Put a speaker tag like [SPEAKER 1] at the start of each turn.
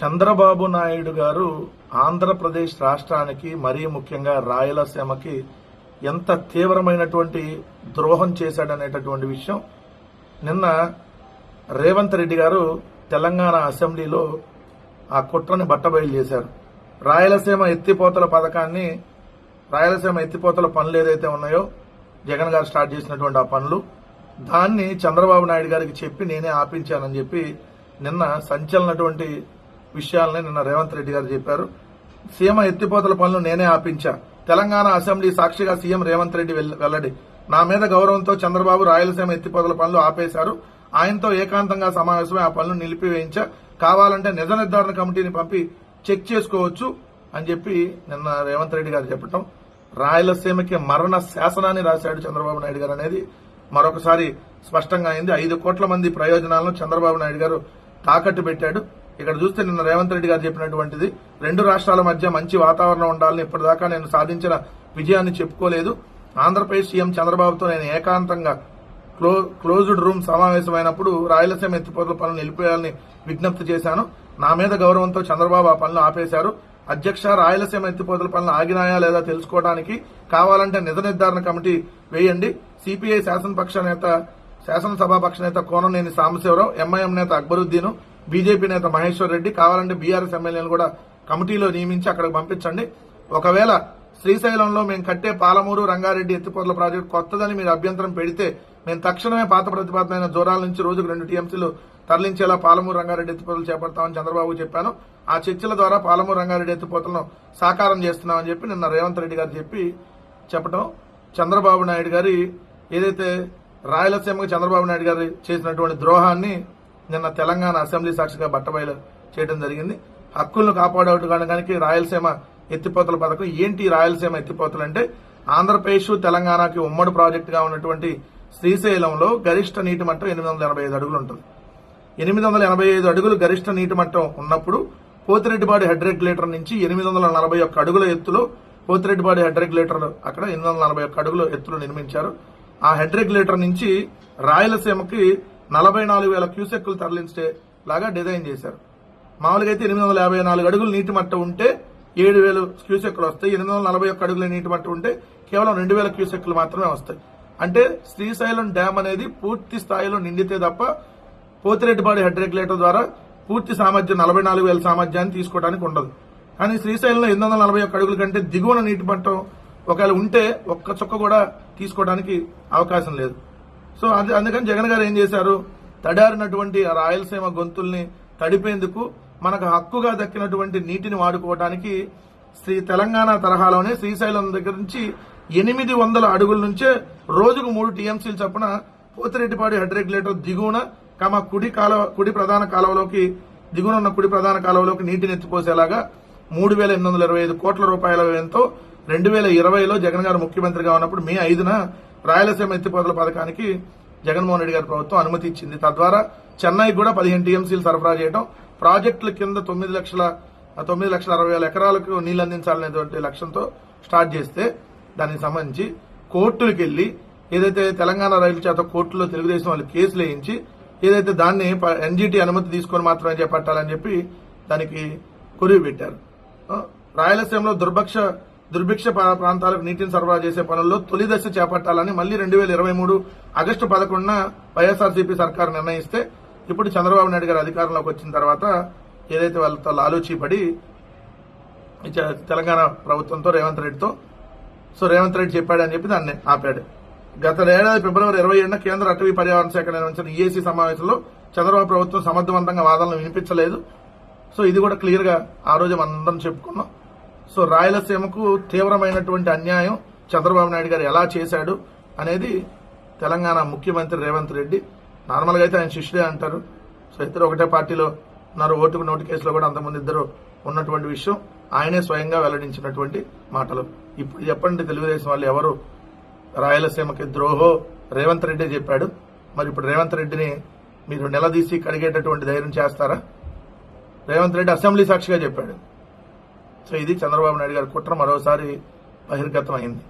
[SPEAKER 1] చంద్రబాబు నాయుడు గారు ఆంధ్రప్రదేశ్ రాష్ట్రానికి మరీ ముఖ్యంగా రాయలసీమకి ఎంత తీవ్రమైనటువంటి ద్రోహం చేశాడనేటటువంటి విషయం నిన్న రేవంత్ రెడ్డి గారు తెలంగాణ అసెంబ్లీలో ఆ కుట్రని బట్టబయలు చేశారు. రాయలసీమ ఎత్తిపోతల పథకాన్ని రాయలసీమ ఎత్తిపోతల పనులు ఏదైతే ఉన్నాయో జగన్ గారు స్టార్ట్ చేసినటువంటి ఆ పనులు దాన్ని చంద్రబాబు నాయుడు గారికి చెప్పి నేనే ఆపించానని చెప్పి నిన్న సంచలనటువంటి విషయాలని నిన్న రేవంత్ రెడ్డి గారు చెప్పారు. సీఎం ఎత్తిపోతల పనులు నేనే ఆపించా. తెలంగాణ అసెంబ్లీ సాక్షిగా సీఎం రేవంత్ రెడ్డి వెల్లడి. నా మీద గౌరవంతో చంద్రబాబు రాయలసీమ ఎత్తిపోతల పనులు ఆపేశారు. ఆయనతో ఏకాంతంగా సమావేశమై ఆ పనులు నిలిపివేయించా. కావాలంటే నిజ నిర్ధారణ కమిటీని పంపి చెక్ చేసుకోవచ్చు అని చెప్పి నిన్న రేవంత్ రెడ్డి గారు చెప్పటం. రాయలసీమకి మరణ శాసనాన్ని రాశాడు చంద్రబాబు నాయుడు గారు అనేది మరొకసారి స్పష్టంగా అయింది. ఐదు కోట్ల మంది ప్రయోజనాలను చంద్రబాబు నాయుడు గారు తాకట్టు పెట్టాడు. ఇక్కడ చూస్తే నిన్న రేవంత్ రెడ్డి గారు చెప్పినటువంటిది. రెండు రాష్ట్రాల మధ్య మంచి వాతావరణం ఉండాలని ఇప్పటిదాకా నేను సాధించిన విజయాన్ని చెప్పుకోలేదు. ఆంధ్రప్రదేశ్ సీఎం చంద్రబాబుతో నేను ఏకాంతంగా క్లో క్లోజ్డ్ రూమ్ సమావేశమైనప్పుడు రాయలసీమ ఎత్తిపోతల పనులు నిలిపేయాలని విజ్ఞప్తి చేశాను. నా మీద గౌరవంతో చంద్రబాబు ఆ పనులు ఆపేశారు. అధ్యక్ష రాయలసీమ ఎత్తిపోతల పనులు ఆగినాయా లేదా తెలుసుకోవడానికి కావాలంటే నిజ నిర్ధారణ కమిటీ వేయండి. సిపిఐ శాసనపక్ష నేత శాసనసభాపక్ష నేత కోననేని సాంబశివరావు ఎంఐఎం నేత అక్బరుద్దీన్ బీజేపీ నేత మహేశ్వర్ రెడ్డి కావాలంటే బీఆర్ఎస్ ఎమ్మెల్యేలు కూడా కమిటీలో నియమించి అక్కడికి పంపించండి. ఒకవేళ శ్రీశైలంలో మేము కట్టే పాలమూరు రంగారెడ్డి ఎత్తిపోతల ప్రాజెక్టు కొత్తదని మీరు అభ్యంతరం పెడితే మేము తక్షణమే పాత ప్రతిపాదన జ్వరాల జోరాల నుంచి రోజుకు రెండు టీఎంసీలు తరలించేలా పాలమూరు రంగారెడ్డి ఎత్తిపోతలు చేపడతామని చంద్రబాబు చెప్పాను. ఆ చర్చల ద్వారా పాలమూరు రంగారెడ్డి ఎత్తిపోతలను సాకారం చేస్తున్నామని చెప్పి నిన్న రేవంత్ రెడ్డి గారు చెప్పి చెప్పడం చంద్రబాబు నాయుడు గారి ఏదైతే రాయలసీమకు చంద్రబాబు నాయుడు గారు చేసినటువంటి ద్రోహాన్ని నిన్న తెలంగాణ అసెంబ్లీ సాక్షిగా బట్టబయలు చేయడం జరిగింది. హక్కులను కాపాడడానికి రాయలసీమ ఎత్తిపోతల పథకం ఏంటి రాయలసీమ ఎత్తిపోతలు అంటే ఆంధ్రప్రదేశ్ తెలంగాణకి ఉమ్మడి ప్రాజెక్టుగా ఉన్నటువంటి శ్రీశైలంలో గరిష్ట నీటి మట్టం ఎనిమిది వందల ఎనభై ఐదు అడుగులు ఉంటుంది. ఎనిమిది వందల ఎనభై ఐదు అడుగులు గరిష్ట నీటి మట్టం ఉన్నప్పుడు పోతిరెడ్డిపాడు హెడ్ రెగ్యులేటర్ నుంచి ఎనిమిది వందల నలభై ఒక్క అడుగుల ఎత్తులో పోతిరెడ్డిపాడు హెడ్ రెగ్యులేటర్ అక్కడ ఎనిమిది వందల నలభై ఒక్క అడుగుల ఎత్తులో నిర్మించారు. ఆ హెడ్ రెగ్యులేటర్ నుంచి రాయలసీమకి నలభై నాలుగు వేల క్యూసెక్కులు తరలించే లాగా డిజైన్ చేశారు. మామూలుగా అయితే ఎనిమిది వందల యాభై నాలుగు అడుగులు నీటి మట్టం ఉంటే ఏడు వేలు క్యూసెక్కులు వస్తాయి. ఎనిమిది వందల నలభై ఒక్క అడుగుల నీటి మట్టం ఉంటే కేవలం రెండు వేల క్యూసెక్కులు మాత్రమే వస్తాయి. అంటే శ్రీశైలం డ్యామ్ అనేది పూర్తి స్థాయిలో నిండితే తప్ప పోతిరెడ్డిపాడు హెడ్ రెగ్యులేటర్ ద్వారా పూర్తి సామర్థ్యం నలభై నాలుగు వేల సామర్థ్యాన్ని తీసుకోవడానికి ఉండదు. కానీ శ్రీశైలంలో ఎనిమిది వందల నలభై ఒక్క అడుగుల కంటే దిగువన నీటి మట్టం ఒకవేళ ఉంటే ఒక్క చుక్క కూడా తీసుకోవడానికి అవకాశం లేదు. సో అది అందుకని జగన్ గారు ఏం చేశారు? తడారినటువంటి రాయలసీమ గొంతుల్ని తడిపేందుకు మనకు హక్కుగా దక్కినటువంటి నీటిని వాడుకోవడానికి శ్రీ తెలంగాణ తరహాలోనే శ్రీశైలం దగ్గర నుంచి ఎనిమిది వందల అడుగుల నుంచే రోజుకు మూడు టీఎంసీలు చొప్పున పోతిరెడ్డిపాడు హెడ్ రెగ్యులేటర్ దిగువన కమ కుడి కాలువ కుడి ప్రధాన కాలువలోకి దిగువన ఉన్న కుడి ప్రధాన కాలువలోకి నీటిని ఎత్తిపోసేలాగా మూడు వేల ఎనిమిది వందల ఇరవై ఐదు కోట్ల రూపాయల వ్యయంతో రెండు వేల ఇరవైలో జగన్ గారు ముఖ్యమంత్రిగా ఉన్నప్పుడు మే ఐదున రాయలసీమ ఎత్తిపోతల పథకానికి జగన్మోహన్ రెడ్డి గారి ప్రభుత్వం అనుమతి ఇచ్చింది. తద్వారా చెన్నై కూడా పదిహేను టీఎంసీలు సరఫరా చేయడం ప్రాజెక్టుల కింద తొమ్మిది లక్షల తొమ్మిది లక్షల అరవై వేల ఎకరాలకు నీళ్ళు అందించాలనేటువంటి లక్ష్యంతో స్టార్ట్ చేస్తే దానికి సంబంధించి కోర్టులకు వెళ్ళి ఏదైతే తెలంగాణ రైలు చేత కోర్టులో తెలుగుదేశం వాళ్ళు కేసులు వేయించి ఏదైతే దాన్ని ఎన్జీటీ అనుమతి తీసుకొని మాత్రమే చేపట్టాలని చెప్పి దానికి కొరివి పెట్టారు. రాయలసీమలో దుర్భక్ష దుర్భిక్ష ప్రాంతాలకు నీటిని సరఫరా చేసే పనుల్లో తొలి దశ చేపట్టాలని మళ్ళీ రెండు వేల ఇరవై మూడు ఆగస్టు పదకొండున వైఎస్ఆర్సీపీ సర్కార్ నిర్ణయిస్తే ఇప్పుడు చంద్రబాబు నాయుడు గారు అధికారంలోకి వచ్చిన తర్వాత ఏదైతే వాళ్ళతో లాలూచి తెలంగాణ ప్రభుత్వంతో రేవంత్ రెడ్డితో సో రేవంత్ రెడ్డి చెప్పాడని చెప్పి దాన్ని ఆపాడు. గత ఏడాది ఫిబ్రవరి ఇరవై ఏడున కేంద్ర అటవీ పర్యావరణ శాఖ నిర్వహించిన ఈఏసీ సమావేశంలో చంద్రబాబు ప్రభుత్వం సమర్థవంతంగా వాదనలు వినిపించలేదు. సో ఇది కూడా క్లియర్గా ఆ రోజు మనందరం చెప్పుకున్నాం. సో రాయలసీమకు తీవ్రమైనటువంటి అన్యాయం చంద్రబాబు నాయుడు గారు ఎలా చేశాడు అనేది తెలంగాణ ముఖ్యమంత్రి రేవంత్ రెడ్డి నార్మల్గా అయితే ఆయన శిష్యుడే అంటారు. సో ఇద్దరు ఒకటే పార్టీలో ఉన్నారు. ఓటుకు నోటు కేసులో కూడా అంతమంది ఇద్దరు ఉన్నటువంటి విషయం. ఆయనే స్వయంగా వెల్లడించినటువంటి మాటలు. ఇప్పుడు చెప్పండి తెలుగుదేశం వాళ్ళు ఎవరు? రాయలసీమకి ద్రోహో రేవంత్ రెడ్డి చెప్పాడు. మరి ఇప్పుడు రేవంత్ రెడ్డిని మీరు నిలదీసి కడిగేటటువంటి ధైర్యం చేస్తారా? రేవంత్ రెడ్డి అసెంబ్లీ సాక్షిగా చెప్పాడు. సో ఇది చంద్రబాబు నాయుడు గారి కుట్ర మరోసారి బహిర్గతమైంది.